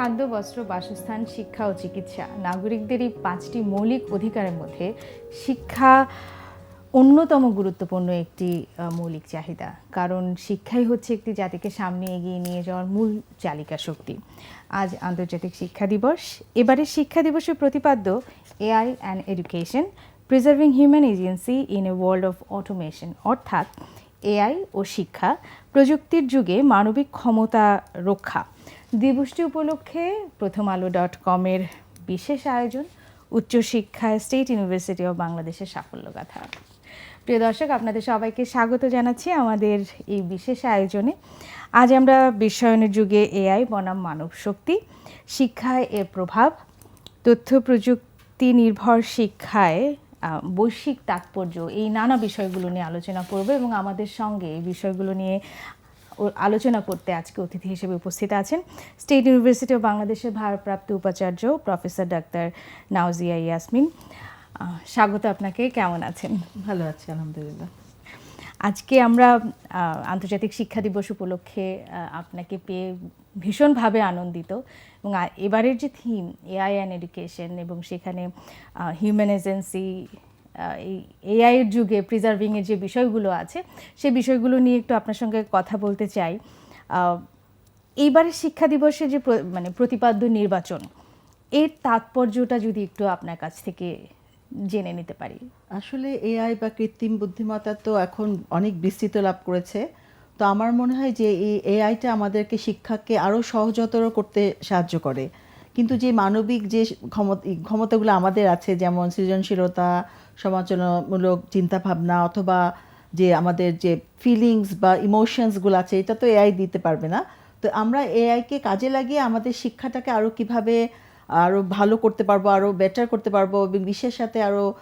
খাদ্য, বস্ত্র, বাসস্থান, শিক্ষা ও চিকিৎসা। নাগরিকদের এই পাঁচটি মৌলিক অধিকারের মধ্যে শিক্ষা অন্যতম গুরুত্বপূর্ণ একটি মৌলিক চাহিদা। কারণ শিক্ষাই হচ্ছে একটি জাতিকে সামনে এগিয়ে নিয়ে যাওয়ার মূল চালিকা শক্তি। আজ আন্তর্জাতিক শিক্ষা দিবস। এবারের শিক্ষা দিবসের প্রতিপাদ্য AI and education, preserving human agency in a world of automation. অর্থাৎ এআই ও শিক্ষা প্রযুক্তির যুগে মানবিক ক্ষমতা রক্ষা। দিবসটি উপলক্ষে প্রথম আলো ডট কমের বিশেষ আয়োজন উচ্চশিক্ষায় স্টেট ইউনিভার্সিটি অব বাংলাদেশের সাফল্যগাথা। প্রিয় দর্শক, আপনাদের সবাইকে স্বাগত জানাচ্ছি আমাদের এই বিশেষ আয়োজনে। আজ আমরা বিশ্বায়নের যুগে এআই বনাম মানব শক্তি, শিক্ষায় এর প্রভাব, তথ্য প্রযুক্তি নির্ভর শিক্ষায় বৈশ্বিক তাৎপর্য, এই নানা বিষয়গুলো নিয়ে আলোচনা করব এবং আমাদের সঙ্গে এই বিষয়গুলো নিয়ে আলোচনা করতে আজকে অতিথি হিসেবে উপস্থিত আছেন স্টেট ইউনিভার্সিটি অফ বাংলাদেশের ভারপ্রাপ্ত উপাচার্য প্রফেসর ডাক্তার নাওজিয়া ইয়াসমিন। স্বাগত আপনাকে কেমন আছেন? ভালো আছি আলহামদুলিল্লাহ। আজকে আমরা আন্তর্জাতিক শিক্ষা দিবস উপলক্ষে আপনাকে পেয়ে ভীষণভাবে আনন্দিত এবং এবারের যে থিম এআই অ্যান্ড এডুকেশন এবং সেখানে হিউম্যান এজেন্সি এই এআই এর যুগে প্রিজার্ভিংয়ের যে বিষয়গুলো আছে সে বিষয়গুলো নিয়ে একটু আপনার সঙ্গে কথা বলতে চাই। এইবারের শিক্ষা দিবসে যে মানে প্রতিপাদ্য নির্বাচন, এর তাৎপর্যটা যদি একটু আপনার কাছ থেকে জেনে নিতে পারি। আসলে এআই বা কৃত্রিম বুদ্ধিমত্তা তো এখন অনেক বিস্তৃত লাভ করেছে। তো আমার মনে হয় যে এই এআইটা আমাদেরকে শিক্ষাকে আরও সহজতর করতে সাহায্য করে। কিন্তু যে মানবিক যে ক্ষমতা, ক্ষমতাগুলো আমাদের আছে, যেমন সৃজনশীলতা সমালোচনামূলক চিন্তাভাবনা অথবা যে আমাদের যে ফিলিংস বা ইমোশনসগুলো আছে, এটা তো এআই দিতে পারবে না। তো আমরা এআইকে কাজে লাগিয়ে আমাদের শিক্ষাটাকে আরও কীভাবে আরও ভালো করতে পারব আরও বেটার করতে পারব এবং বিশ্বের সাথে আরও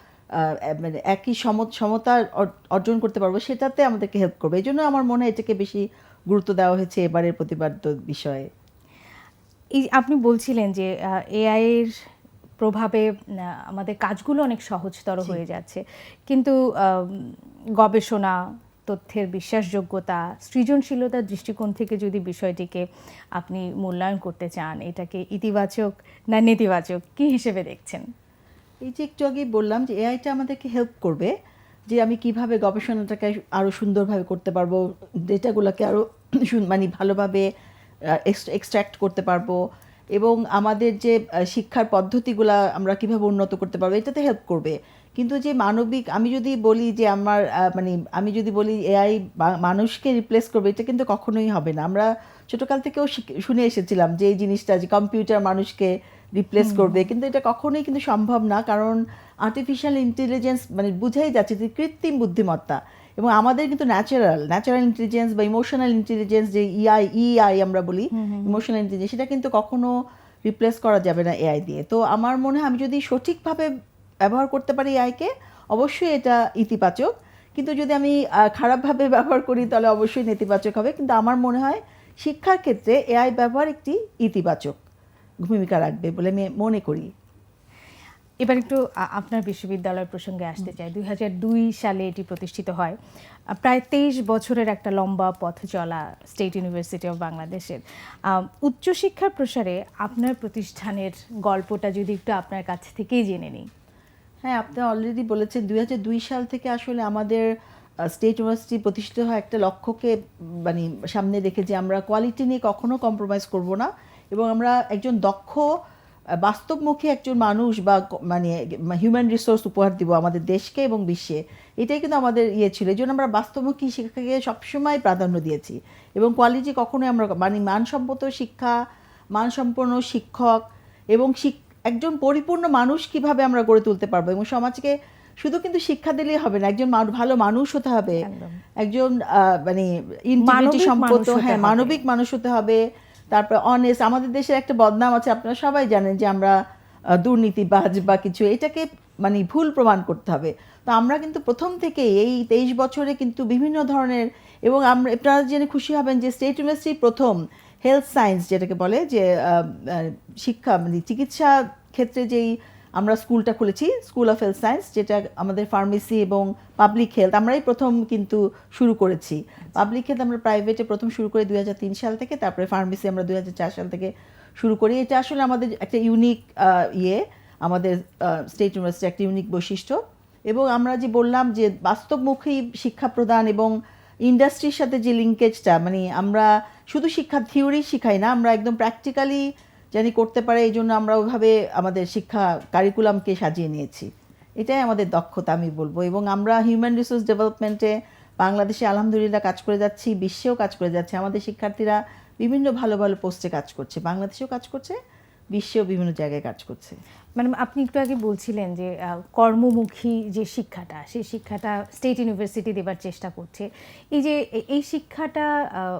মানে একই সম- সমতা অর- অর্জন করতে পারব, সেটাতে আমাদেরকে হেল্প করবে। এই জন্য আমার মনে হয় এটাকে বেশি গুরুত্ব দেওয়া হয়েছে এবারের প্রতিপাদ্য বিষয়ে। এই আপনি বলছিলেন যে এআই এর প্রভাবে আমাদের কাজগুলো অনেক সহজতর হয়ে যাচ্ছে। কিন্তু গবেষণা তথ্যের বিশ্বাসযোগ্যতা সৃজনশীলতার দৃষ্টিকোণ থেকে যদি বিষয়টিকে আপনি মূল্যায়ন করতে চান এটাকে ইতিবাচক না নেতিবাচক কি হিসেবে দেখছেন? এই যে একটু আগেই বললাম যে এআইটা আমাদেরকে হেল্প করবে যে আমি কীভাবে গবেষণাটাকে আরও সুন্দরভাবে করতে পারব ডেটাগুলোকে আরও মানে ভালোভাবে এক্সট্র্যাক্ট করতে পারব। এবং আমাদের যে শিক্ষার পদ্ধতিগুলা আমরা কীভাবে উন্নত করতে পারব এটাতে হেল্প করবে। কিন্তু যে মানবিক আমি যদি বলি যে আমার মানে আমি যদি বলি এআই মানুষকে রিপ্লেস করবে এটা কিন্তু কখনোই হবে না। আমরা ছোটোকাল থেকেও শিখ- শুনে এসেছিলাম যে এই জিনিসটা যে কম্পিউটার মানুষকে রিপ্লেস করবে কিন্তু এটা কখনোই কিন্তু সম্ভব না। কারণ আর্টিফিশিয়াল ইন্টেলিজেন্স মানে বুঝাই যাচ্ছে যে কৃত্রিম বুদ্ধিমত্তা। এবং আমাদের কিন্তু ন্যাচারাল ন্যাচারাল ইন্টেলিজেন্স বা ইমোশনাল ইন্টেলিজেন্স যে E ইআই ইআই আমরা বলি ইমোশনাল ইন্টেলিজেন্স সেটা কিন্তু কখনো রিপ্লেস করা যাবে না এআই দিয়ে। তো আমার মনে হয় আমি যদি সঠিকভাবে ব্যবহার করতে পারি এআইকে অবশ্যই এটা ইতিবাচক। কিন্তু যদি আমি খারাপভাবে ব্যবহার করি তাহলে অবশ্যই নেতিবাচক হবে। কিন্তু আমার মনে হয় শিক্ষার ক্ষেত্রে এআই ব্যবহার একটি ইতিবাচক ভূমিকা রাখবে বলে আমি মনে করি। এবার একটু আপনার বিশ্ববিদ্যালয় প্রসঙ্গে আসতে চাই। দুই দুই সালে এটি প্রতিষ্ঠিত হয়। প্রায় তেইশ বছরের একটা লম্বা পথ চলা স্টেট ইউনিভার্সিটি অফ বাংলাদেশের। উচ্চশিক্ষার প্রসারে আপনার প্রতিষ্ঠানের গল্পটা যদি একটু আপনার কাছ থেকেই জেনে নিই। হ্যাঁ আপনি অলরেডি বলেছেন, দুই সাল থেকে আসলে আমাদের স্টেট ইউনিভার্সিটি প্রতিষ্ঠিত হয় একটা লক্ষ্যকে মানে সামনে রেখে যে আমরা কোয়ালিটি নিয়ে কখনো কম্প্রোমাইজ করব না। এবং আমরা একজন দক্ষ বাস্তবমুখী একজন মানুষ বা মানে হিউম্যান রিসোর্স উপহার দিব আমাদের দেশকে এবং বিশ্বে এটাই কিন্তু আমাদের ইয়ে ছিল। এই জন্য আমরা বাস্তবমুখী শিক্ষাকে সবসময় প্রাধান্য দিয়েছি। এবং কোয়ালিটি কখনোই আমরা মানে মানসম্মত শিক্ষা মানসম্পন্ন শিক্ষক এবং একজন পরিপূর্ণ মানুষ কীভাবে আমরা গড়ে তুলতে পারব? এবং সমাজকে শুধু কিন্তু শিক্ষা দিলেই হবে না একজন ভালো মানুষ হতে হবে। একজন আহ, মানে ইন্টিগ্রিটি সম্পন্ন হ্যাঁ মানবিক মানুষ হতে হবে। তারপর অনেস্ট আমাদের দেশের একটা বদনাম আছে, আপনারা সবাই জানেন যে আমরা দুর্নীতিবাজ বা কিছু, এটাকে মানে ভুল প্রমাণ করতে হবে। তো আমরা কিন্তু প্রথম থেকে এই তেইশ বছরে কিন্তু বিভিন্ন ধরনের, এবং আমরা আপনারা জেনে খুশি হবেন যে স্টেট ইউনিভার্সিটি প্রথম হেলথ সায়েন্স যেটাকে বলে, যে শিক্ষা মানে চিকিৎসা ক্ষেত্রে যেই আমরা স্কুলটা খুলেছি স্কুল অফ হেলথ সায়েন্স যেটা আমাদের ফার্মেসি এবং পাবলিক হেলথ আমরাই প্রথম কিন্তু শুরু করেছি। পাবলিক হেলথ আমরা প্রাইভেটে প্রথম শুরু করি দু হাজার তিন সাল থেকে, তারপরে ফার্মেসি আমরা দু হাজার চার সাল থেকে শুরু করি। এটা আসলে আমাদের একটা ইউনিক ইয়ে আমাদের স্টেট ইউনিভার্সিটি একটা ইউনিক বৈশিষ্ট্য। এবং আমরা যে বললাম যে বাস্তবমুখী শিক্ষা প্রদান এবং ইন্ডাস্ট্রির সাথে যে লিঙ্কেজটা মানে আমরা শুধু শিক্ষা থিওরি শিখাই না, আমরা একদম প্র্যাকটিক্যালি জানি করতে পারে, এই জন্য আমরা ওইভাবে আমাদের শিক্ষা কারিকুলামকে সাজিয়ে নিয়েছি। এটাই আমাদের দক্ষতা, আমি বলব। এবং আমরা হিউম্যান রিসোর্স ডেভেলপমেন্টে বাংলাদেশে আলহামদুলিল্লাহ কাজ করে যাচ্ছি, বিশ্বেও কাজ করে যাচ্ছে। আমাদের শিক্ষার্থীরা বিভিন্ন ভালো ভালো পোস্টে কাজ করছে। বাংলাদেশেও কাজ করছে, বিশ্বেও বিভিন্ন জায়গায় কাজ করছে। ম্যাডাম আপনি একটু আগে বলছিলেন যে কর্মমুখী যে শিক্ষাটা, সেই শিক্ষাটা স্টেট ইউনিভার্সিটি দেবার চেষ্টা করছে। এই যে, এই শিক্ষাটা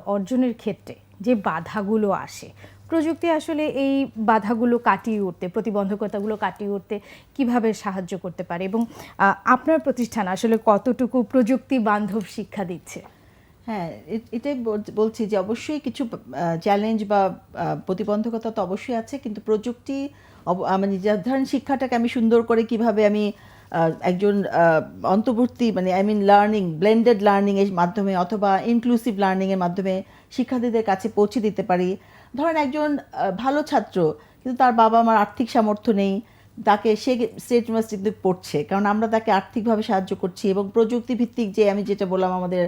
অর্জনের ক্ষেত্রে যে বাধাগুলো আসে প্রযুক্তি আসলে এই বাধাগুলো কাটিয়ে উঠতে, প্রতিবন্ধকতাগুলো কাটিয়ে উঠতে কীভাবে সাহায্য করতে পারে এবং আপনার প্রতিষ্ঠান আসলে কতটুকু প্রযুক্তি বান্ধব শিক্ষা দিচ্ছে? হ্যাঁ এটাই বল- বলছি যে অবশ্যই কিছু চ্যালেঞ্জ বা প্রতিবন্ধকতা তো অবশ্যই আছে, কিন্তু প্রযুক্তি মানে যা- ধরেন শিক্ষাটাকে আমি সুন্দর করে কীভাবে আমি একজন অন্তর্বর্তী মানে আই মিন লার্নিং ব্লেন্ডেড লার্নিংয়ের মাধ্যমে অথবা ইনক্লুসিভ লার্নিংয়ের মাধ্যমে শিক্ষার্থীদের কাছে পৌঁছে দিতে পারি ধরেন একজন ভালো ছাত্র, কিন্তু তার বাবা মার আর্থিক সামর্থ্য নেই, তাকে সে স্টেট ইউনিভার্সিটিতে পড়ছে, কারণ আমরা তাকে আর্থিকভাবে সাহায্য করছি এবং প্রযুক্তি ভিত্তিক যে আমি যেটা বললাম আমাদের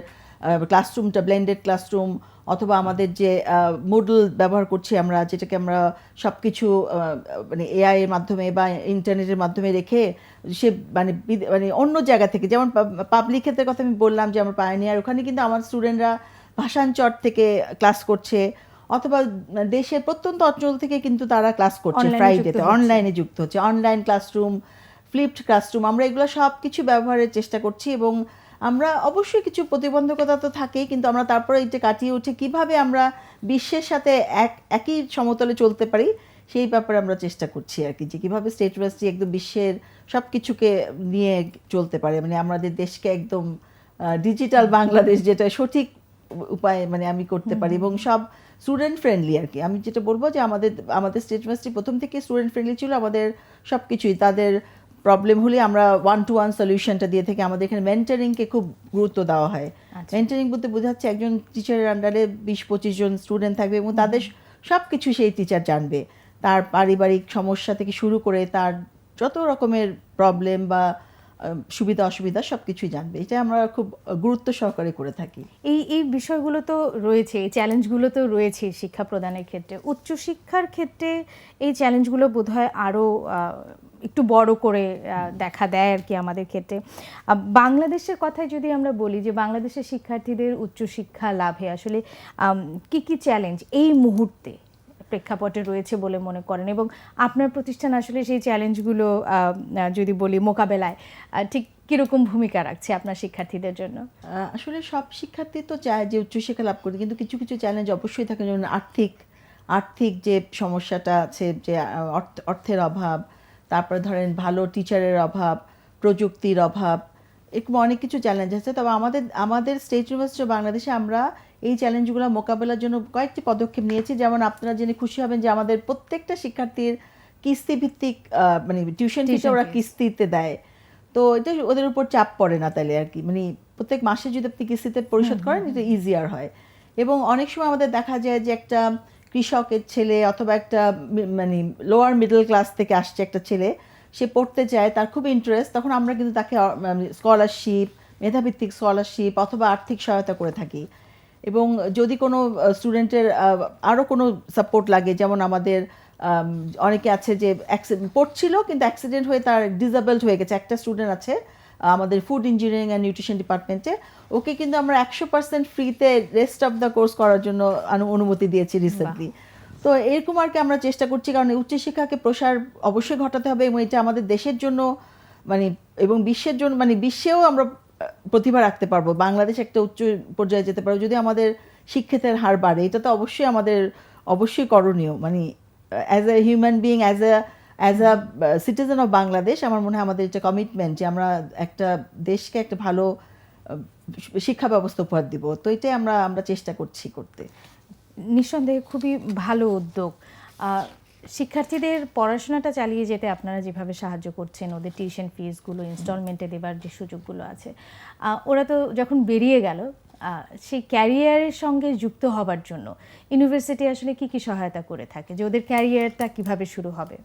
ক্লাসরুমটা ব্লেন্ডেড ক্লাসরুম অথবা আমাদের যে মডেল ব্যবহার করছি আমরা, যেটাকে আমরা সব কিছু মানে এআই এর মাধ্যমে বা ইন্টারনেটের মাধ্যমে রেখে সে মানে মানে অন্য জায়গা থেকে, যেমন পাবলিক ক্ষেত্রের কথা আমি বললাম যে, আমার পায়নিয়ার ওখানে কিন্তু আমার স্টুডেন্টরা ভাষাঞ্চর থেকে ক্লাস করছে অথবা দেশের প্রত্যন্ত অঞ্চল থেকে কিন্তু তারা ক্লাস করছে ফ্রাইডেতে অনলাইনে যুক্ত হচ্ছে। অনলাইন ক্লাসরুম ফ্লিপড ক্লাসরুম আমরা এগুলো সব কিছু ব্যবহারের চেষ্টা করছি এবং আমরা অবশ্যই কিছু প্রতিবন্ধকতা তো থাকেই কিন্তু আমরা তারপরে এটা কাটিয়ে উঠে কীভাবে আমরা বিশ্বের সাথে এক একই সমতলে চলতে পারি সেই ব্যাপারে আমরা চেষ্টা করছি আর কি যে কীভাবে স্টেট ইউনিভার্সিটি একদম বিশ্বের সব কিছুকে নিয়ে চলতে পারে। মানে আমাদের দেশকে একদম ডিজিটাল বাংলাদেশ যেটা সঠিক উপায়ে মানে আমি করতে পারি এবং সব স্টুডেন্ট ফ্রেন্ডলি আর কি। আমি যেটা বলব যে আমাদের আমাদের স্টেট ইউনিভার্সিটি প্রথম থেকে স্টুডেন্ট ফ্রেন্ডলি ছিল আমাদের সব কিছুই তাদের প্রবলেম হলে আমরা ওয়ান টু ওয়ান সলিউশনটা দিয়ে থাকি। আমাদের এখানে মেন্টারিংকে খুব গুরুত্ব দেওয়া হয়। আচ্ছা। মেন্টারিং বলতে বোঝাচ্ছে একজন টিচারের আন্ডারে বিশ পঁচিশ জন স্টুডেন্ট থাকবে এবং তাদের সব কিছু সেই টিচার জানবে। তার পারিবারিক সমস্যা থেকে শুরু করে তার যত রকমের প্রবলেম বা সুবিধা, অসুবিধা সব কিছুই জানবে। এটা আমরা খুব গুরুত্ব সহকারে করে থাকি। এই এই বিষয়গুলো তো রয়েছে, এই চ্যালেঞ্জগুলো তো রয়েছে শিক্ষা প্রদানের ক্ষেত্রে। উচ্চশিক্ষার ক্ষেত্রে এই চ্যালেঞ্জগুলো বোধহয় আরও একটু বড় করে দেখা দেয় আর কি আমাদের ক্ষেত্রে। বাংলাদেশের কথাই যদি আমরা বলি যে বাংলাদেশের শিক্ষার্থীদের উচ্চশিক্ষা লাভে আসলে কি কি চ্যালেঞ্জ এই মুহূর্তে প্রেক্ষাপটে রয়েছে বলে মনে করেন এবং আপনার প্রতিষ্ঠান আসলে সেই চ্যালেঞ্জগুলো যদি বলি মোকাবেলায় ঠিক কীরকম ভূমিকা রাখছে আপনার শিক্ষার্থীদের জন্য? আসলে সব শিক্ষার্থী তো চায় যে উচ্চশিক্ষা লাভ করতে কিন্তু কিছু কিছু চ্যালেঞ্জ অবশ্যই থাকে, যেমন আর্থিক আর্থিক যে সমস্যাটা আছে, যে অর্থ- অর্থের অভাব, তারপরে ধরেন ভালো টিচারের অভাব, প্রযুক্তির অভাব, এরকম অনেক কিছু চ্যালেঞ্জ আছে। তবে আমাদের আমাদের স্টেট ইউনিভার্সিটি বাংলাদেশে আমরা এই চ্যালেঞ্জগুলো মোকাবেলার জন্য কয়েকটি পদক্ষেপ নিয়েছি। যেমন আপনারা জেনে খুশি হবেন যে আমাদের প্রত্যেকটা শিক্ষার্থীর কিস্তি ভিত্তিক মানে টিউশন ফিটা ওরা কিস্তিতে দেয়। তো এটা ওদের উপর চাপ পড়ে না তাহলে আর কি। মানে প্রত্যেক মাসে যদি আপনি কিস্তিতে পরিশোধ করেন এটা ইজিয়ার হয়। এবং অনেক সময় আমাদের দেখা যায় যে একটা কৃষকের ছেলে অথবা একটা মানে লোয়ার মিডল ক্লাস থেকে আসছে একটা ছেলে সে পড়তে চায় তার খুব ইন্টারেস্ট তখন আমরা কিন্তু তাকে স্কলারশিপ মেধাভিত্তিক স্কলারশিপ অথবা আর্থিক সহায়তা করে থাকি। এবং যদি কোনো স্টুডেন্টের আরও কোনো সাপোর্ট লাগে যেমন আমাদের অনেকে আছে যে পড়ছিল কিন্তু অ্যাক্সিডেন্ট হয়ে তার ডিসেবলড হয়ে গেছে। একটা স্টুডেন্ট আছে আমাদের ফুড ইঞ্জিনিয়ারিং অ্যান্ড নিউট্রিশন ডিপার্টমেন্টে ওকে কিন্তু আমরা একশো পার্সেন্ট ফ্রিতে রেস্ট অফ দ্য কোর্স করার জন্য অনুমতি দিয়েছি রিসেন্টলি তো এরকম আর কি আমরা চেষ্টা করছি কারণ উচ্চশিক্ষাকে প্রসার অবশ্যই ঘটাতে হবে এবং এটা আমাদের দেশের জন্য মানে এবং বিশ্বের জন্য মানে বিশ্বেও আমরা প্রতিভা রাখতে পারব, বাংলাদেশ একটা উচ্চ পর্যায়ে যেতে পারব, যদি আমাদের শিক্ষিতের হার বাড়ে, এটা তো অবশ্যই আমাদের, অবশ্যই করণীয়। মানে as a human being as a as a citizen of Bangladesh আমার মনে হয় আমাদের এটা কমিটমেন্ট যে আমরা একটা দেশকে একটা ভালো, শিক্ষা ব্যবস্থা উপহার দিব, তো এটাই আমরা আমরা চেষ্টা করছি করতে। নিঃসন্দেহে খুবই ভালো উদ্যোগ। শিক্ষার্থীদের পড়াশোনাটা চালিয়ে যেতে আপনারা যেভাবে সাহায্য করছেন, ওদের টিউশন ফিসগুলো ইনস্টলমেন্টে দেবার যে সুযোগগুলো আছে ওরা তো যখন বেরিয়ে গেল সেই ক্যারিয়ারের সঙ্গে যুক্ত হবার জন্য ইউনিভার্সিটি আসলে কি কি সহায়তা করে থাকে? যে ওদের ক্যারিয়ারটা কীভাবে শুরু হবে?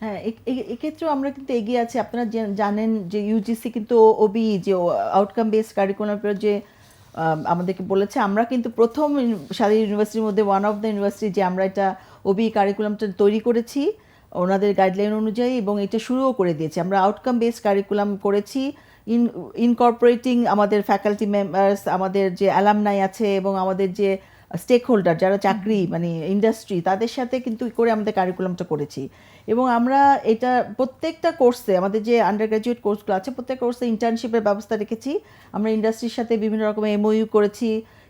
হ্যাঁ এক্ষেত্রেও আমরা কিন্তু এগিয়ে আছি। আপনারা জেন- জানেন যে ইউজিসি কিন্তু ওবি যে আউটকাম বেসড কারিকুলাম যে আমাদেরকে বলেছে, আমরা কিন্তু প্রথম সারি ইউনিভার্সিটির মধ্যে ওয়ান অফ দ্য ইউনিভার্সিটি যে আমরা এটা ওবি কারিকুলামটা তৈরি করেছি, ওনাদের গাইডলাইন অনুযায়ী এবং এটা শুরুও করে দিয়েছি। আমরা আউটকাম বেসড কারিকুলাম করেছি ইন ইনকর্পোরেটিং আমাদের ফ্যাকাল্টি মেম্বার্স আমাদের যে অ্যালামনাই আছে এবং আমাদের যে স্টেক হোল্ডার যারা চাকরি মানে ইন্ডাস্ট্রি তাদের সাথে কিন্তু করে আমাদের কারিকুলামটা করেছি। এবং আমরা এটা প্রত্যেকটা কোর্সে আমাদের যে আন্ডার গ্রাজুয়েট কোর্সগুলো আছে, প্রত্যেক কোর্সে ইন্টার্নশিপের ব্যবস্থা রেখেছি। আমরা ইন্ডাস্ট্রির সাথে বিভিন্ন রকমের এমওইউ করেছি।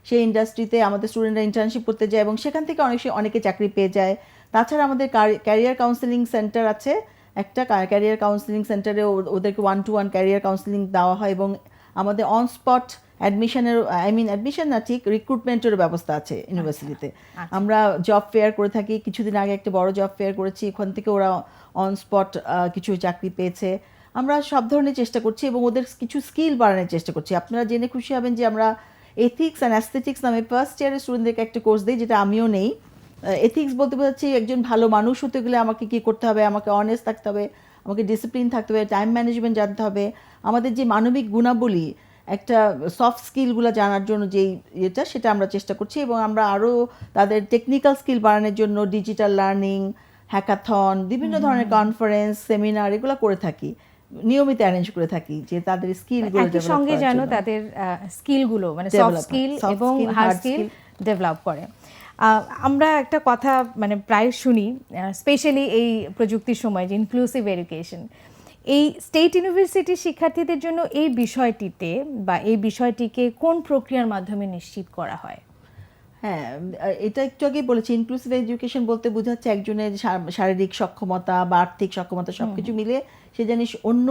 সেই ইন্ডাস্ট্রিতে আমাদের স্টুডেন্টরা ইন্টার্নশিপ করতে যায় এবং সেখান থেকে অনেক অনেকে চাকরি পেয়ে যায়। তাছাড়া আমাদের ক্যারিয়ার কাউন্সেলিং সেন্টার আছে। একটা ক্যারিয়ার কাউন্সেলিং সেন্টারে ওদেরকে one to one career counselling দেওয়া হয় এবং আমাদের অন স্পট অ্যাডমিশনের আই মিন অ্যাডমিশন না ঠিক রিক্রুটমেন্টেরও ব্যবস্থা আছে ইউনিভার্সিটিতে আমরা জব ফেয়ার করে থাকি কিছুদিন আগে একটা বড় জব ফেয়ার করেছি ওখান থেকে ওরা অন স্পট কিছু চাকরি পেয়েছে। আমরা সব ধরনের চেষ্টা করছি এবং ওদের কিছু স্কিল বাড়ানোর চেষ্টা করছি। আপনারা জেনে খুশি হবেন যে আমরা এথিক্স অ্যান্ড অ্যাস্থেটিক্স নামে ফার্স্ট ইয়ারের স্টুডেন্টদেরকে একটা কোর্স দিই যেটা আমিও নেই। এথিক্স বলতে বোঝাচ্ছি একজন ভালো মানুষ হতে গেলে আমাকে কি করতে হবে আমাকে অনেস্ট থাকতে হবে আমাকে ডিসিপ্লিন থাকতে হবে টাইম ম্যানেজমেন্ট জানতে হবে। আমাদের যে মানবিক গুণাবলী একটা সফট স্কিলগুলো জানার জন্য যেই ইয়েটা সেটা আমরা চেষ্টা করছি এবং আমরা আরও তাদের টেকনিক্যাল স্কিল বাড়ানোর জন্য ডিজিটাল লার্নিং হ্যাকাথন বিভিন্ন ধরনের কনফারেন্স সেমিনার এগুলো করে থাকি। নিয়মিত অ্যারেঞ্জ করে থাকি যে তাদের একই সঙ্গে যেন তাদের স্কিলগুলো মানে সফট স্কিল এবং হার্ড স্কিল ডেভেলপ করে। আমরা একটা কথা মানে প্রায় শুনি স্পেশালি এই প্রযুক্তির সময় যে ইনক্লুসিভ এডুকেশন এই স্টেট ইউনিভার্সিটির শিক্ষার্থীদের জন্য এই বিষয়টিতে বা এই বিষয়টিকে কোন প্রক্রিয়ার মাধ্যমে নিশ্চিত করা হয়? হ্যাঁ এটা একটু আগেই বলেছি ইনক্লুসিভ এডুকেশন বলতে বোঝাচ্ছে একজনের শারীরিক সক্ষমতা বা আর্থিক সক্ষমতা সবকিছু মিলে সে জানিস অন্য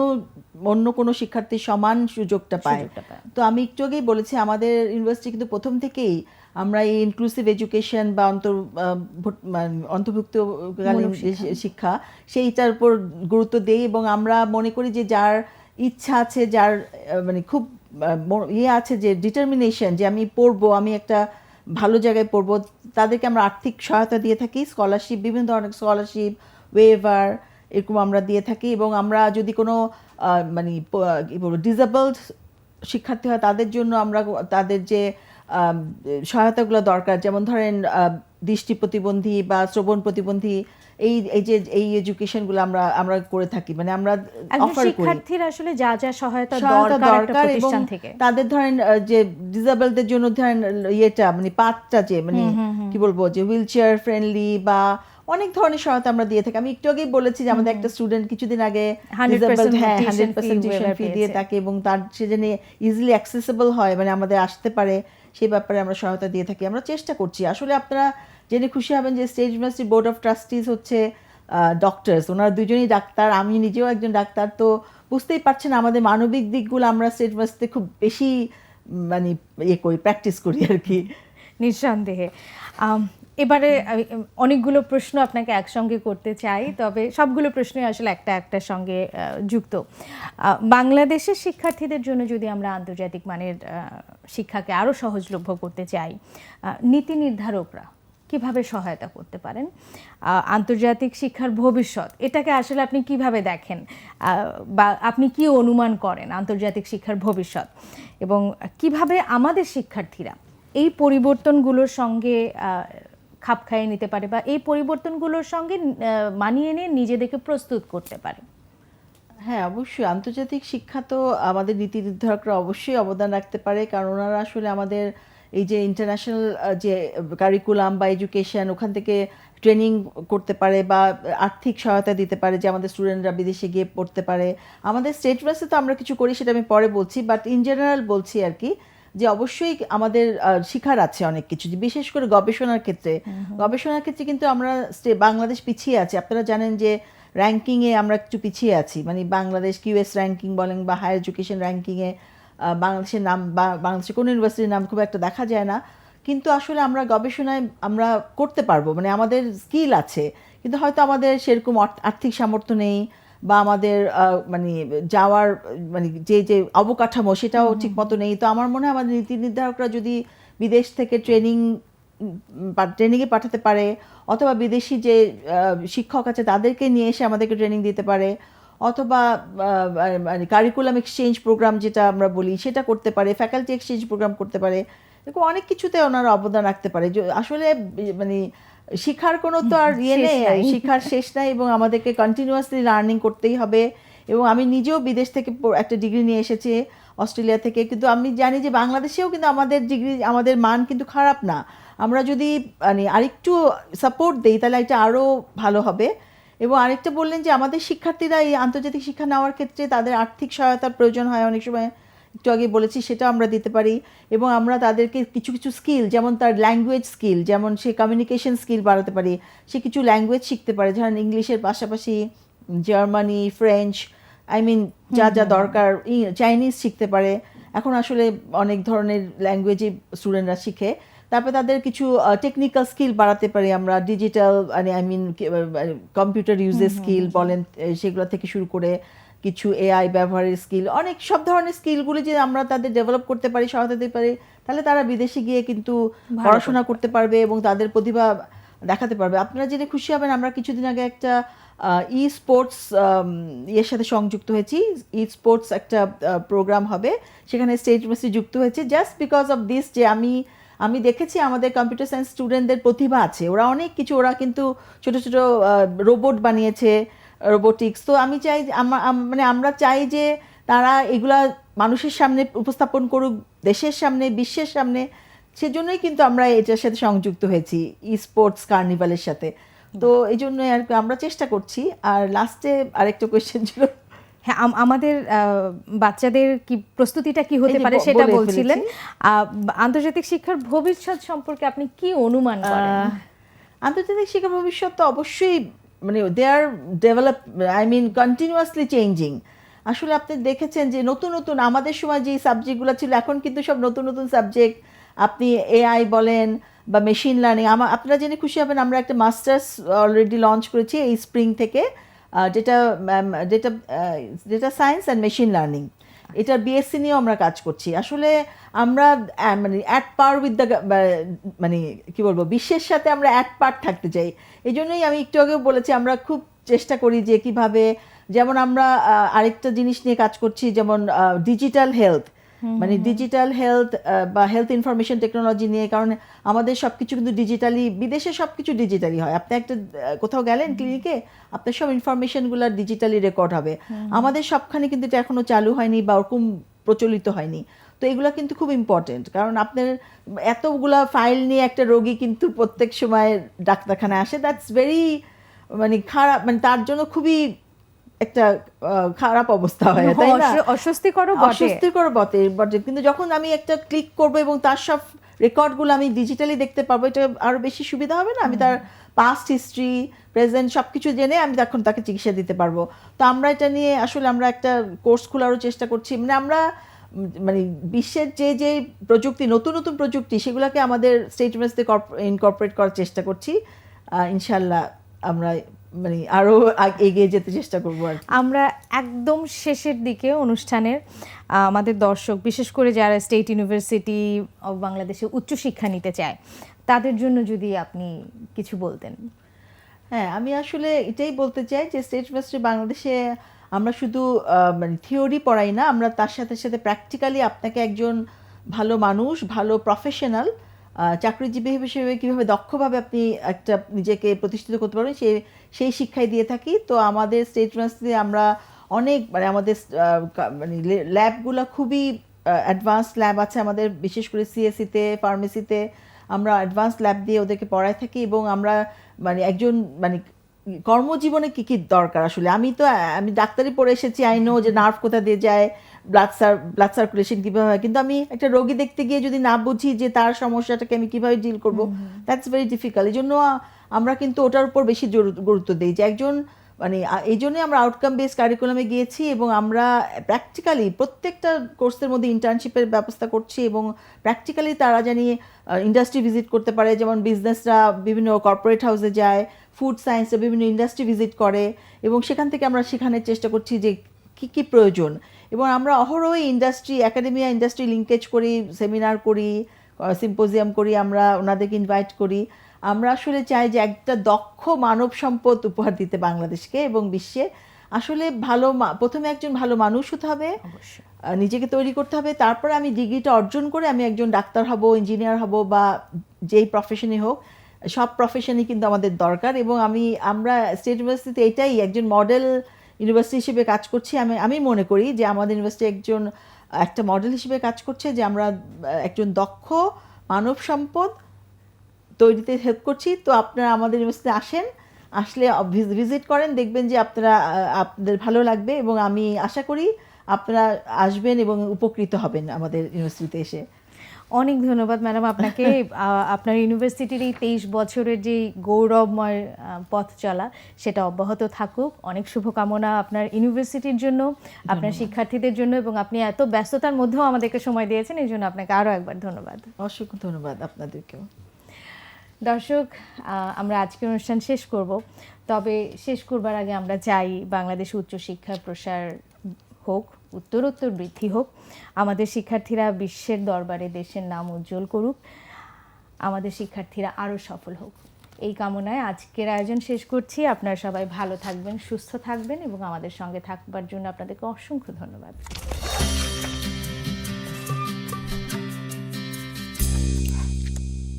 অন্য কোনো শিক্ষার্থীর সমান সুযোগটা পায়। সুযোগটা পায়। তো আমি একটু আগেই বলেছি আমাদের ইউনিভার্সিটি কিন্তু প্রথম থেকেই আমরা এই ইনক্লুসিভ এডুকেশন বা অন্তর মানে অন্তর্ভুক্তকালীন শিক্ষা। সেইটার উপর গুরুত্ব দেই এবং আমরা মনে করি যে যার ইচ্ছা আছে যার মানে খুব ইয়ে আছে যে ডিটারমিনেশন যে আমি পড়ব আমি একটা ভালো জায়গায় পড়ব তাদেরকে আমরা আর্থিক সহায়তা দিয়ে থাকি স্কলারশিপ বিভিন্ন ধরনের স্কলারশিপ ওয়েভার এরকম আমরা দিয়ে থাকি এবং আমরা যদি কোনো মানে ডিসেবলড শিক্ষার্থী হয় তাদের জন্য আমরা তাদের যে সহায়তাগুলো দরকার। যেমন ধরেন দৃষ্টি প্রতিবন্ধী বা শ্রবণ প্রতিবন্ধী এই এই যে এই এডুকেশনগুলো আমরা আমরা করে থাকি। মানে আমরা অফার করি। শিক্ষার্থীর আসলে যা যা সহায়তা দরকার এবং প্রতিষ্ঠান থেকে। তাদের ধরেন যে ডিসেবলদের জন্য ধরেন ইয়েটা মানে পাতটা যে মানে কি বলব যে হুইল চেয়ার ফ্রেন্ডলি বা অনেক ধরনের সহায়তা আমরা দিয়ে থাকি। আমি একটু আগেই বলেছি যে আমাদের একটা স্টুডেন্ট কিছুদিন আগে 100% disabled, tuition hundred percent tuition fee দিয়ে থাকে এবং তার সে যেন ইজিলি অ্যাক্সেসিবল হয় মানে আমাদের আসতে পারে। সেই ব্যাপারে আমরা সহায়তা দিয়ে থাকি। আমরা চেষ্টা করছি। আসলে আপনারা জেনে খুশি হবেন যে state university board of trustees হচ্ছে ডক্টরস ওনারা দুজনেই ডাক্তার, আমি নিজেও একজন ডাক্তার। তো বুঝতেই পারছেন, আমাদের মানবিক দিকগুলো আমরা স্টেট ইউনিভার্সিটিতে খুব বেশি মানে ইয়ে করি প্র্যাকটিস করি আর কি। নিঃসন্দেহে। এবারে অনেকগুলো প্রশ্ন আপনাকে একসঙ্গে করতে চাই, তবে সবগুলো প্রশ্নই আসলে একটা একটার সঙ্গে যুক্ত। বাংলাদেশের শিক্ষার্থীদের জন্য যদি আমরা আন্তর্জাতিক মানের শিক্ষাকে আরও সহজলভ্য করতে চাই নীতি নির্ধারকরা কীভাবে সহায়তা করতে পারেন? আন্তর্জাতিক শিক্ষার ভবিষ্যৎ, এটাকে আসলে আপনি কীভাবে দেখেন? বা আপনি কি অনুমান করেন আন্তর্জাতিক শিক্ষার ভবিষ্যৎ? এবং কীভাবে আমাদের শিক্ষার্থীরা এই পরিবর্তনগুলোর সঙ্গে খাপ খাইয়ে নিতে পারে বা এই পরিবর্তনগুলোর সঙ্গে মানিয়ে নিয়ে নিজেদেরকে প্রস্তুত করতে পারে। হ্যাঁ অবশ্যই। আন্তর্জাতিক শিক্ষা তো আমাদের নীতি নির্ধারকরা অবশ্যই অবদান রাখতে পারে, কারণ ওনারা আসলে আমাদের এই যে ইন্টারন্যাশনাল যে কারিকুলাম বা এডুকেশন ওখান থেকে ট্রেনিং করতে পারে বা আর্থিক সহায়তা দিতে পারে, যে আমাদের স্টুডেন্টরা বিদেশে গিয়ে পড়তে পারে। আমাদের স্টেট ইউনিভার্সিটি তো আমরা কিছু করি, সেটা আমি পরে বলছি বাট ইন জেনারেল বলছি আর কি যে অবশ্যই আমাদের শিখার আছে অনেক কিছু বিশেষ করে গবেষণার ক্ষেত্রে। গবেষণার ক্ষেত্রে কিন্তু আমরা বাংলাদেশ পিছিয়ে আছি। আপনারা জানেন যে র্যাঙ্কিংয়ে আমরা একটু পিছিয়ে আছি। মানে বাংলাদেশ কিউএস র্যাঙ্কিং বলেন বা হায়ার এডুকেশন র্যাঙ্কিংয়ে বাংলাদেশের নাম বা বাংলাদেশের কোনো ইউনিভার্সিটির নাম খুব একটা দেখা যায় না। কিন্তু আসলে আমরা গবেষণায় আমরা করতে পারব। মানে আমাদের স্কিল আছে। কিন্তু হয়তো আমাদের সেরকম আর্থিক সামর্থ্য নেই। বা আমাদের মানে যাওয়ার মানে যে যে অবকাঠামো সেটাও ঠিক মতো নেই। তো আমার মনে হয় আমাদের নীতি নির্ধারকরা যদি বিদেশ থেকে ট্রেনিং ট্রেনিংয়ে পাঠাতে পারে অথবা বিদেশি যে শিক্ষক আছে তাদেরকে নিয়ে এসে আমাদেরকে ট্রেনিং দিতে পারে অথবা মানে কারিকুলাম এক্সচেঞ্জ প্রোগ্রাম যেটা আমরা বলি সেটা করতে পারে ফ্যাকাল্টি এক্সচেঞ্জ প্রোগ্রাম করতে পারে এরকম অনেক কিছুতে ওনারা অবদান রাখতে পারে। আসলে মানে শিক্ষার কোনো তো আর ইয়ে নেই। শিক্ষার শেষ নাই এবং আমাদেরকে কন্টিনিউয়াসলি লার্নিং করতেই হবে এবং আমি নিজেও বিদেশ থেকে একটা ডিগ্রি নিয়ে এসেছি অস্ট্রেলিয়া থেকে। কিন্তু আমি জানি যে বাংলাদেশেও কিন্তু আমাদের ডিগ্রি আমাদের মান কিন্তু খারাপ না। আমরা যদি মানে আরেকটু সাপোর্ট দিই তাহলে এটা আরও ভালো হবে। এবং আরেকটা বললেন যে আমাদের শিক্ষার্থীরা এই আন্তর্জাতিক শিক্ষা নেওয়ার ক্ষেত্রে তাদের আর্থিক সহায়তার প্রয়োজন হয় অনেক সময়। একটু আগে বলেছি সেটা আমরা দিতে পারি। এবং আমরা তাদেরকে কিছু কিছু স্কিল যেমন তার ল্যাঙ্গুয়েজ স্কিল যেমন সে কমিউনিকেশন স্কিল বাড়াতে পারি সে কিছু ল্যাঙ্গুয়েজ শিখতে পারে। ধরেন ইংলিশের পাশাপাশি জার্মানি ফ্রেঞ্চ আই মিন যা যা দরকার চাইনিজ শিখতে পারে। এখন আসলে অনেক ধরনের ল্যাঙ্গুয়েজই স্টুডেন্টরা শিখে। তারপরে তাদের কিছু টেকনিক্যাল স্কিল বাড়াতে পারি আমরা ডিজিটাল মানে আই মিন কম্পিউটার ইউজের স্কিল বলেন সেগুলো থেকে শুরু করে। কিছু এআই ব্যবহারের স্কিল অনেক সব ধরনের স্কিলগুলি যে আমরা তাদের ডেভেলপ করতে পারি সহায়তা দিতে পারি তাহলে তারা বিদেশে গিয়ে কিন্তু পড়াশোনা করতে পারবে এবং তাদের প্রতিভা দেখাতে পারবে। আপনারা জেনে খুশি হবেন আমরা কিছুদিন আগে একটা ই স্পোর্টস ইয়ের সাথে সংযুক্ত হয়েছি। ই স্পোর্টস একটা প্রোগ্রাম হবে। সেখানে স্টেজ ইউনিভার্সিটি যুক্ত হয়েছে। জাস্ট বিকজ অফ দিস যে আমি আমি দেখেছি আমাদের কম্পিউটার সায়েন্স স্টুডেন্টদের প্রতিভা আছে। ওরা অনেক কিছু ওরা কিন্তু ছোট ছোট রোবট বানিয়েছে। রোবোটিক্স তো আমি চাই মানে আমরা চাই যে তারা এগুলা মানুষের সামনে উপস্থাপন করুক দেশের সামনে বিশ্বের সামনে। সেজন্যই কিন্তু আমরা এটার সাথে সংযুক্ত হয়েছি ই স্পোর্টস কার্নিভালের সাথে। তো এই জন্যই আর আমরা চেষ্টা করছি। আর লাস্টে আরেকটা কোয়েশ্চেন ছিল। হ্যাঁ আমাদের আহ, বাচ্চাদের কি প্রস্তুতিটা কি হতে পারে সেটা বলছিলেন। আহ, আন্তর্জাতিক শিক্ষার ভবিষ্যৎ সম্পর্কে আপনি কি অনুমান করেন? আন্তর্জাতিক শিক্ষা ভবিষ্যৎ তো অবশ্যই মানে they are develop I mean continuously changing আসলে আপনি দেখেছেন যে নতুন নতুন আমাদের সময় যে সাবজেক্টগুলো ছিল, এখন কিন্তু সব নতুন নতুন সাবজেক্ট আপনি এআই বলেন বা মেশিন লার্নিং আমার আপনারা জেনে খুশি হবেন, আমরা একটা মাস্টার্স অলরেডি লঞ্চ করেছি এই স্প্রিং থেকে যেটা যেটা যেটা সায়েন্স অ্যান্ড মেশিন লার্নিং এটার বিএসসি নিয়েও আমরা কাজ করছি। আসলে আমরা মানে অ্যাট পার উইথ দ্য মানে কি বলব, বিশ্বের সাথে আমরা অ্যাট পার থাকতে চাই। এই জন্যই আমি একটু আগেও বলেছি, আমরা খুব চেষ্টা করি যে কীভাবে, যেমন আমরা আরেকটা জিনিস নিয়ে কাজ করছি, যেমন ডিজিটাল হেলথ মানে ডিজিটাল হেলথ বা হেলথ ইনফরমেশন টেকনোলজি নিয়ে কারণ আমাদের সব কিছু কিন্তু ডিজিটালি বিদেশে সব কিছু ডিজিটালি হয়। আপনি একটা কোথাও গেলেন ক্লিনিকে আপনার সব ইনফরমেশনগুলো ডিজিটালি রেকর্ড হবে। আমাদের সবখানে কিন্তু এটা এখনও চালু হয়নি বা ওরকম প্রচলিত হয়নি। তো এগুলো কিন্তু খুব ইম্পর্টেন্ট কারণ আপনার এতগুলা ফাইল নিয়ে একটা রোগী কিন্তু প্রত্যেক সময় ডাক্তারখানায় আসে। দ্যাটস ভেরি মানে খারাপ মানে তার জন্য খুবই একটা খারাপ অবস্থা হয় তাই না? অস্ব- অস্বস্তিকরও বটে। অস্বস্তিকর বটে বটে। কিন্তু যখন আমি একটা ক্লিক করব এবং তার সব রেকর্ডগুলো আমি ডিজিটালি দেখতে পারব এটা আরও বেশি সুবিধা হবে না? আমি তার পাস্ট হিস্ট্রি প্রেজেন্ট সব কিছু জেনে আমি তখন তাকে চিকিৎসা দিতে পারব। তো আমরা এটা নিয়ে আসলে আমরা একটা কোর্স খোলারও চেষ্টা করছি। মানে আমরা মানে বিশ্বের যে যে প্রযুক্তি নতুন নতুন প্রযুক্তি সেগুলোকে আমাদের স্টেট ইনকর্পোরেট করার চেষ্টা করছি। ইনশাল্লাহ আমরা মানে আরও এগিয়ে যেতে চেষ্টা করব আর আমরা একদম শেষের দিকে অনুষ্ঠানের আমাদের দর্শক বিশেষ করে যারা স্টেট ইউনিভার্সিটি অব বাংলাদেশে উচ্চশিক্ষা নিতে চায় তাদের জন্য যদি আপনি কিছু বলতেন। হ্যাঁ আমি আসলে এটাই বলতে চাই যে স্টেট ইউনিভার্সিটি বাংলাদেশে আমরা শুধু মানে থিওরি পড়াই না আমরা তার সাথে সাথে প্র্যাকটিক্যালি আপনাকে একজন ভালো মানুষ ভালো প্রফেশনাল চাকরিজীবী হিসেবে কীভাবে দক্ষভাবে আপনি একটা নিজেকে প্রতিষ্ঠিত করতে পারবেন সেই সেই শিক্ষাই দিয়ে থাকি। তো আমাদের স্টেট ইউনিভার্সিটিতে আমরা অনেক মানে আমাদের মানে ল্যাবগুলো খুবই অ্যাডভান্স ল্যাব আছে আমাদের, বিশেষ করে সিএসসিতে ফার্মেসিতে আমরা অ্যাডভান্স ল্যাব দিয়ে ওদেরকে পড়াই থাকি এবং আমরা মানে একজন মানে কর্মজীবনে কী কী দরকার আসলে? আমি তো, আমি ডাক্তারি পড়ে এসেছি আই নো যে নার্ভ কোথা দিয়ে যায় ব্লাড সার ব্লাড সার্কুলেশন কীভাবে হয়? কিন্তু আমি একটা রোগী দেখতে গিয়ে যদি না বুঝি যে তার সমস্যাটাকে আমি কীভাবে ডিল করব দ্যাটস ভেরি ডিফিকাল্ট এই জন্য আমরা কিন্তু ওটার উপর বেশি গুরুত্ব দিই যে একজন মানে এই জন্যই আমরা আউটকাম বেস কারিকুলামে গিয়েছি এবং আমরা প্র্যাকটিক্যালি প্রত্যেকটা কোর্সের মধ্যে ইন্টার্নশিপের ব্যবস্থা করছি এবং প্র্যাকটিক্যালি তারা জানি ইন্ডাস্ট্রি ভিজিট করতে পারে। যেমন বিজনেসরা বিভিন্ন কর্পোরেট হাউসে যায় ফুড সায়েন্সে বিভিন্ন ইন্ডাস্ট্রি ভিজিট করে এবং সেখান থেকে আমরা শেখানোর চেষ্টা করছি যে কী কী প্রয়োজন। এবং আমরা অহরহই ইন্ডাস্ট্রি একাডেমিয়া ইন্ডাস্ট্রি লিঙ্কেজ করি সেমিনার করি সিম্পোজিয়াম করি আমরা ওনাদেরকে ইনভাইট করি। আমরা আসলে চাই যে একটা দক্ষ মানব সম্পদ উপহার দিতে বাংলাদেশকে এবং বিশ্বে। আসলে ভালো মা- প্রথমে একজন ভালো মানুষ হতে হবে নিজেকে তৈরি করতে হবে তারপরে আমি ডিগ্রিটা অর্জন করে আমি একজন ডাক্তার হব ইঞ্জিনিয়ার হব বা যেই প্রফেশনই হোক সব প্রফেশনই কিন্তু আমাদের দরকার এবং আমি আমরা স্টেট ইউনিভার্সিটিতে এটাই একজন মডেল ইউনিভার্সিটি হিসেবে কাজ করছি, আমি আমি মনে করি যে আমাদের ইউনিভার্সিটি একজন, একটা মডেল হিসেবে কাজ করছে যে আমরা একজন দক্ষ মানব সম্পদ তৈরিতে হেল্প করছি। তো আপনারা আমাদের ইউনিভার্সিটি আসেন, আসলে ভিজিট করেন, দেখবেন যে আপনারা আপনাদের ভালো লাগবে এবং আমি আশা করি আপনারা আসবেন এবং উপকৃত হবেন আমাদের ইউনিভার্সিটিতে এসে। অনেক ধন্যবাদ ম্যাডাম আপনাকে। আপনার ইউনিভার্সিটির এই তেইশ বছরের যে গৌরবময় পথ চলা সেটা অব্যাহত থাকুক। অনেক শুভকামনা আপনার ইউনিভার্সিটির জন্য আপনার শিক্ষার্থীদের জন্য এবং আপনি এত ব্যস্ততার মধ্যেও আমাদেরকে সময় দিয়েছেন এই জন্য আপনাকে আরও একবার ধন্যবাদ। অসংখ্য ধন্যবাদ আপনাদেরকেও। দর্শক আমরা আজকের অনুষ্ঠান শেষ করব। তবে শেষ করবার আগে আমরা চাই বাংলাদেশ উচ্চশিক্ষার প্রসার হোক। উত্তরোত্তর বৃদ্ধি হোক। আমাদের শিক্ষার্থীরা বিশ্বের দরবারে দেশের নাম উজ্জ্বল করুক। আমাদের শিক্ষার্থীরা আরও সফল হোক। এই কামনায় আজকের আয়োজন শেষ করছি। আপনারা সবাই ভালো থাকবেন, সুস্থ থাকবেন এবং আমাদের সঙ্গে থাকবার জন্য আপনাদেরকে অসংখ্য ধন্যবাদ।